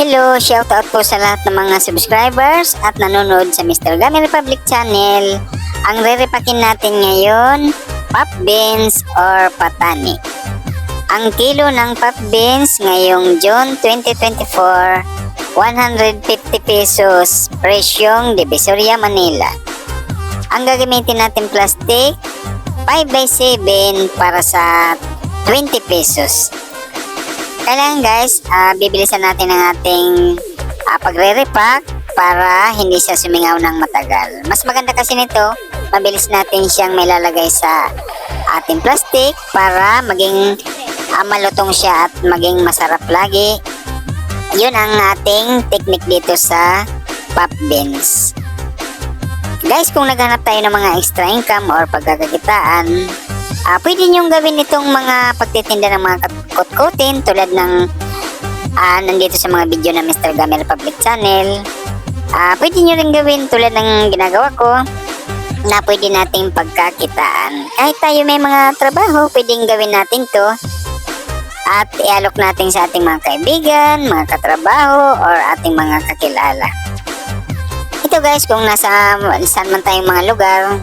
Hello, shoutout po sa lahat ng mga subscribers at nanonood sa Mr. Gami Republic Channel. Ang re-repakin natin ngayon, pop beans or patani. Ang kilo ng pop beans ngayong June 2024, 150 pesos, presyong Divisoria, Manila. Ang gagamitin natin plastic, 5x7 para sa 20 pesos. Kailangan guys, ah, bibilisan natin ang ating ah, pagre-repack para hindi siya sumingaw ng matagal. Mas maganda kasi nito, mabilis natin siyang may lalagay sa ating plastic para maging ah, malutong siya at maging masarap lagi. Yun ang ating technique dito sa pop beans. Guys, kung naghanap tayo ng mga extra income or pagkakakitaan, ah pwede niyong gawin itong mga pagtitinda ng mga kutkutin tulad ng ah, nandito sa mga video ng Mr. Gamel Public Channel. Ah, pwede niyo rin gawin tulad ng ginagawa ko na pwede nating pagkakitaan. Kahit tayo may mga trabaho, pwedeng gawin natin to at ialok natin sa ating mga kaibigan, mga katrabaho, or ating mga kakilala. Ito guys, kung nasa saan man tayong mga lugar,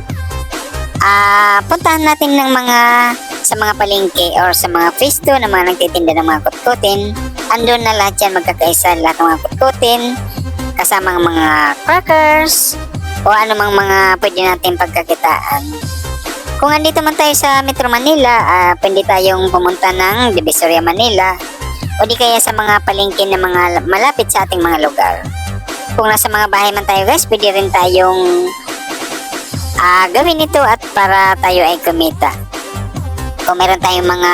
ah puntahan natin ng mga sa mga palengke or sa mga festo na mga nagtitinda ng mga kutkutin. Andun na lahat yan magkakaisa lahat ng mga kutkutin kasama ang mga crackers o anumang mga pwede natin pagkakitaan. Kung andito man tayo sa Metro Manila, ah, pwede tayong pumunta ng Divisoria, Manila o di kaya sa mga palengke na mga malapit sa ating mga lugar. Kung nasa mga bahay man tayo guys, pwede rin tayong ah gawin ito at para tayo ay kumita. Kung meron tayong mga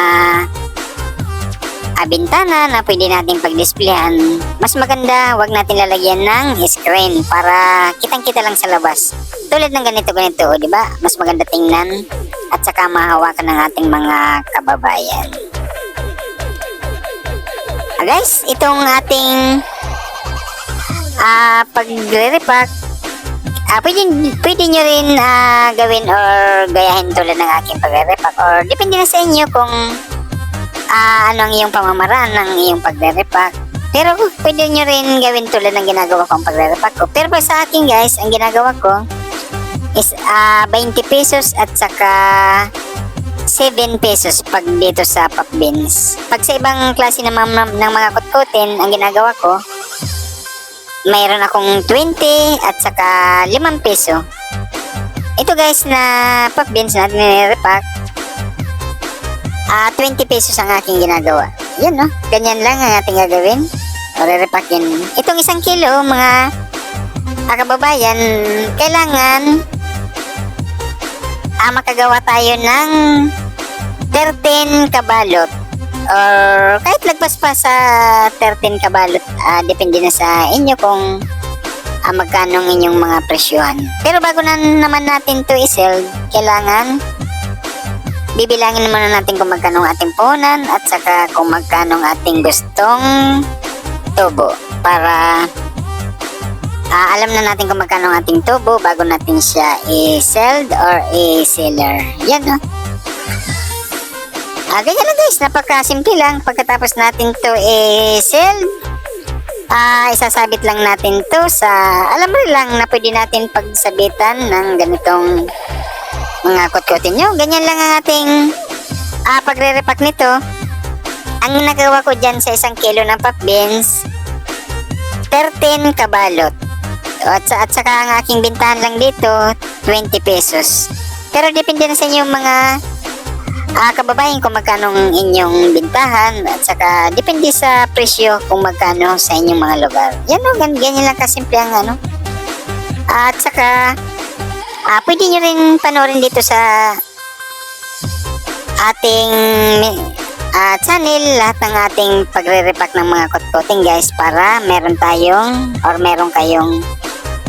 ah, bintana na pwede natin pag-displayhan, mas maganda wag natin lalagyan ng screen para kitang-kita lang sa labas. Tulad ng ganito-ganito, di ba? Mas maganda tingnan at saka mahawakan ng ating mga kababayan. Ah, guys, itong ating ah pagre-repack Ah, pwede, pwede nyo rin ah, gawin or gayahin tulad ng aking pagre-repack or depende na sa inyo kung ah, ano ang iyong pamamaraan ng iyong pagre-repack. Pero pwede nyo rin gawin tulad ng ginagawa kong pagre-repack ko. Pero sa akin guys, ang ginagawa ko is ah, 20 pesos at saka 7 pesos pag dito sa pop beans. Pag sa ibang klase ng, mga- ng mga kutkutin, ang ginagawa ko, mayroon akong 20 at saka 5 peso. Ito guys na pop beans na nire-repack. Ah, 20 pesos ang aking ginagawa. Yan no, ganyan lang ang ating gagawin. O re-repack yun. Itong isang kilo, mga ah, kababayan, kailangan ah, makagawa tayo ng 13 kabalot or kahit lagpas pa sa 13 kabalot, ah, depende na sa inyo kung ah, magkano ang inyong mga presyuhan. Pero bago na naman natin to isell, kailangan bibilangin muna natin kung magkano ang ating puhunan at saka kung magkano ang ating gustong tubo para ah, alam na natin kung magkano ang ating tubo bago natin siya i-sell or i-seller. Yan no. Ah, ganyan lang guys, napakasimple lang. Pagkatapos natin to i-sell, ah, isasabit lang natin to sa, alam mo lang na pwede natin pagsabitan ng ganitong mga kutkutin nyo. Ganyan lang ang ating ah, pagre-repack nito. Ang nagawa ko dyan sa isang kilo ng pop beans, 13 kabalot. At, at saka ang aking bintahan lang dito, 20 pesos. Pero depende na sa inyo mga Ah, kababayan kung magkano ang inyong bintahan at saka depende sa presyo kung magkano sa inyong mga lugar. Yan o, gan ganyan lang kasimple ang ano. At saka, ah, pwede nyo rin panoorin dito sa ating ah, channel lahat ng ating pagre-repack ng mga kutkuting guys para meron tayong or meron kayong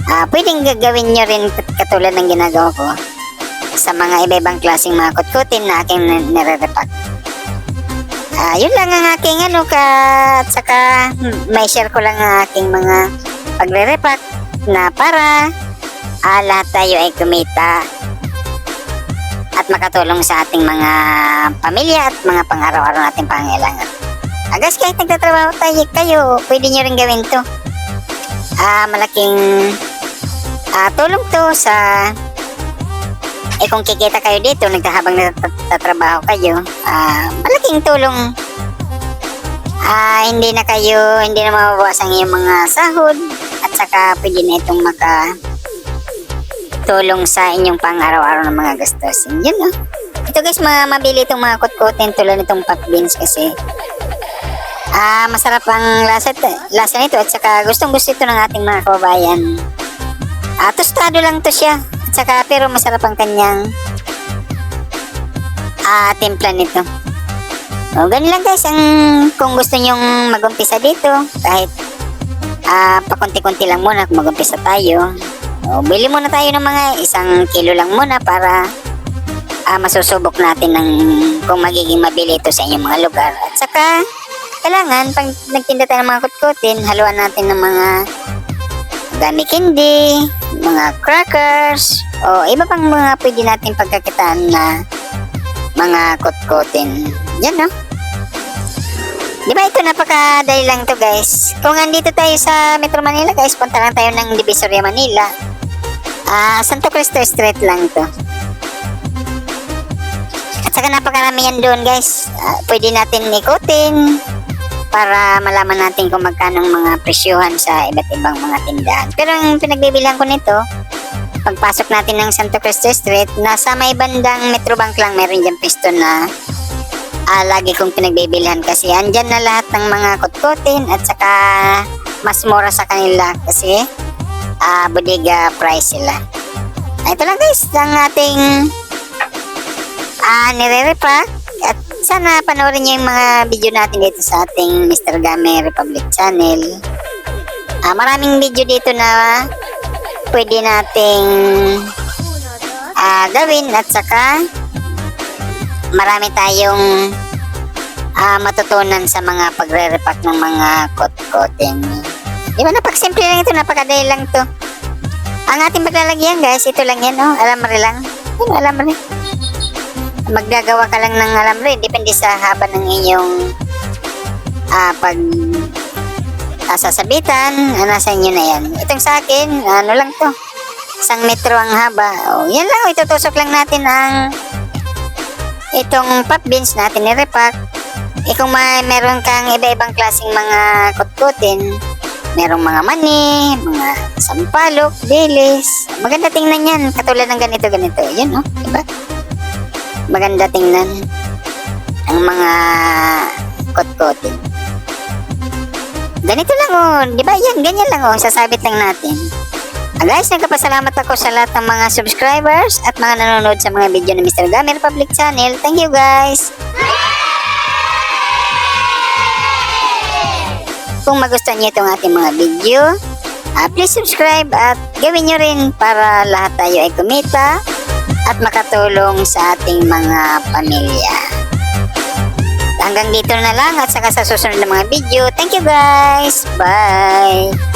ah, pwedeng gagawin nyo rin katulad ng ginagawa ko sa mga iba-ibang klaseng mga kutkutin na aking nare-repack. Ah, yun lang ang aking ano ka at saka hmm, may share ko lang ang aking mga pagre-repack na para ah, lahat tayo ay kumita at makatulong sa ating mga pamilya at mga pang-araw-araw nating pangailangan. Ah, guys, kahit nagtatrabaho tayo, kayo, pwede nyo rin gawin to. Ah, malaking ah, tulong to sa eh kung kikita kayo dito, nagkahabang nagtatrabaho kayo, ah, malaking tulong. Ah, hindi na kayo, hindi na mababawasan ang iyong mga sahod at saka pwede na itong maka tulong sa inyong pang-araw-araw ng mga gastusin. Yun, no? Ito guys, mga mabili itong mga kutkutin tulad nitong pot beans kasi ah masarap ang lasa, lasa nito at saka gustong gusto ito ng ating mga kababayan. Ah, tostado lang to siya. At saka pero masarap ang kanyang ah timpla nito. O, ganun lang guys, ang kung gusto nyong mag-umpisa dito, kahit ah pakunti-kunti lang muna kung mag-umpisa tayo. O, bili muna tayo ng mga isang kilo lang muna para ah, masusubok natin ng kung magiging mabili ito sa inyong mga lugar. At saka, kailangan, pag nagtinda tayo ng mga kutkutin, haluan natin ng mga gummy candy, mga crackers, o iba pang mga pwede natin pagkakitaan na mga kutkutin. Yan, no? Di ba ito napakadali lang to guys? Kung andito tayo sa Metro Manila guys, punta lang tayo ng Divisoria Manila. Ah, Santo Cristo Street lang to. At saka napakarami yan doon guys. Ah, pwede natin ikutin para malaman natin kung magkano ang mga presyuhan sa iba't ibang mga tindahan. Pero ang pinagbibilang ko nito, pagpasok natin ng Santo Cristo Street, nasa may bandang Metrobank lang meron dyan pisto na ah, lagi kong pinagbibilhan kasi andyan na lahat ng mga kutkutin at saka mas mura sa kanila kasi ah, bodega price sila. Ah, Ito lang guys, ang ating ah, nire-repack sana panoorin niyo yung mga video natin dito sa ating Mr. Game Republic channel. Ah, maraming video dito na pwede nating ah, gawin at saka marami tayong ah, matutunan sa mga pagre-repack ng mga kot-kotin. Di ba napaksimple lang ito, napakadali lang to. Ang ating paglalagyan guys, ito lang yan, oh, alamre lang. Ano, alamre. Maggagawa ka lang ng alamre, depende sa haba ng inyong ah, pag ah, sasabitan, ah, nasa inyo na yan. Itong sa akin, ano lang to, isang metro ang haba. Oh, yan lang, itutusok lang natin ang itong pop beans natin ni-repack. Eh kung may meron kang iba-ibang klaseng mga kutkutin, merong mga mani, mga sampalok, dilis. Maganda tingnan yan, katulad ng ganito, ganito. Yan, oh, diba? Maganda tingnan ang mga kutkutin. Ganito lang, oh. Di ba? Yan, ganyan lang, oh. Sasabit lang natin. Ah, guys, nagpapasalamat ako sa lahat ng mga subscribers at mga nanonood sa mga video ng Mr. Gamer Public Channel. Thank you, guys! Kung magustuhan niyo itong ating mga video, ah, please subscribe at gawin niyo rin para lahat tayo ay kumita at makatulong sa ating mga pamilya. Hanggang dito na lang at saka sa susunod na mga video. Thank you guys! Bye!